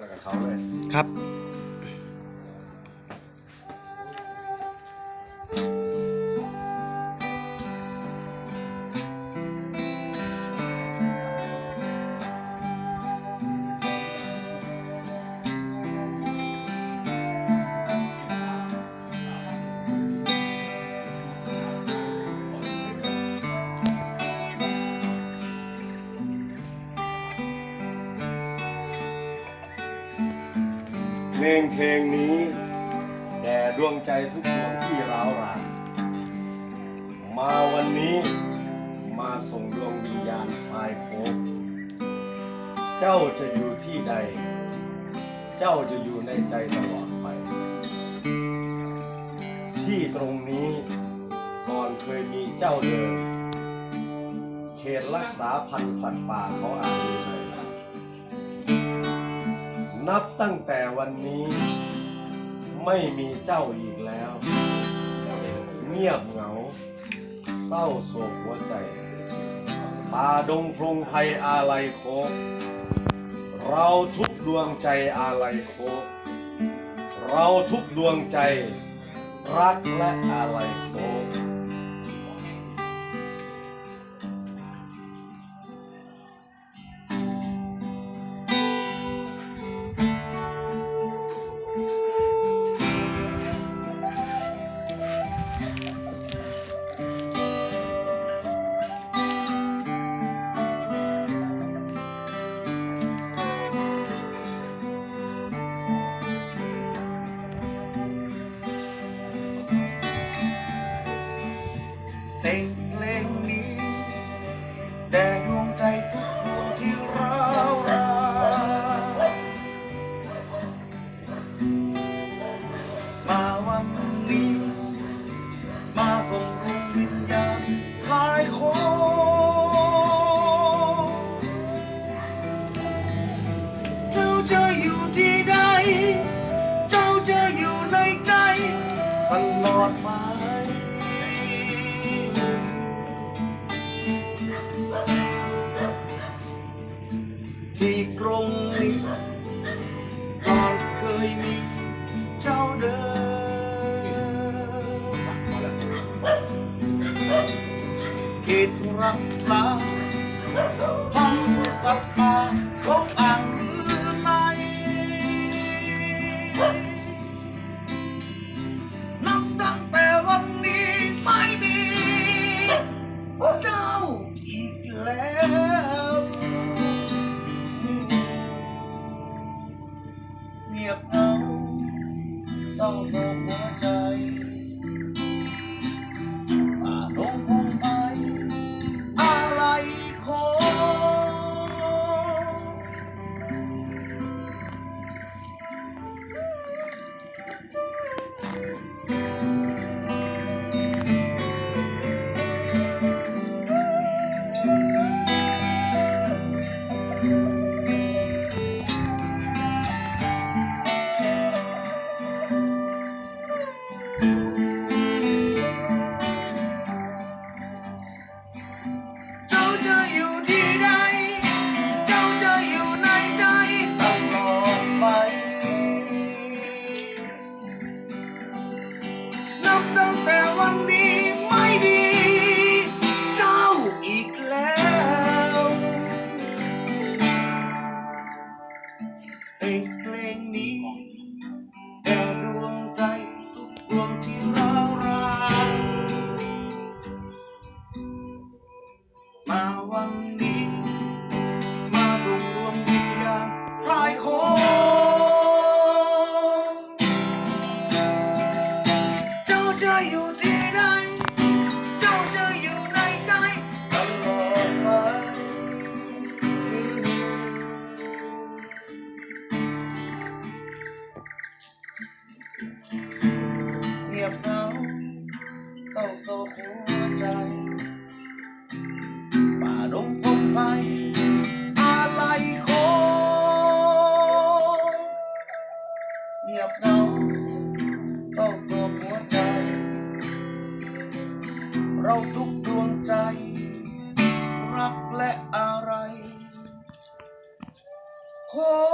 แล้วกับเขาเลยครับ เพลงเพลงนี้แด่ดวงใจทุกดวงที่ร้าวรานมาวันนี้มาส่งดวงวิญญาณพายโคเจ้าจะอยู่ที่ใด เจ้าจะอยู่ในใจตลอดไป ที่ตรงนี้ก่อนเคยมีเจ้าเดิมเขตรักษาพันธุ์สัตว์ป่าเขาอ่านเลย นับตั้งแต่วันนี้ไม่มีเจ้าอีกแล้ว เงียบเหงาเศร้าโศกหัวใจป่าดงพงไพรอาลัยโคกเราทุกดวงใจอาลัยโคกเราทุกดวงใจ รักและอาลัยโคก อดไปที่ตรงนี้ก่อนเคยมีเจ้าเดิมเขตรักษา เศร้า เพลงเพลงนี้แด่ดวงใจทุกดวงที่ร้าวรานมาวันนี้ มาส่งดวงวิญญาณพลายโคงเจ้าจะอยู่ที่ จ ป่าลงพงไพอะไรคงเงียบเงาเศร้าโศกหัวใจ เราทุกดวงใจ รักและอะไรคง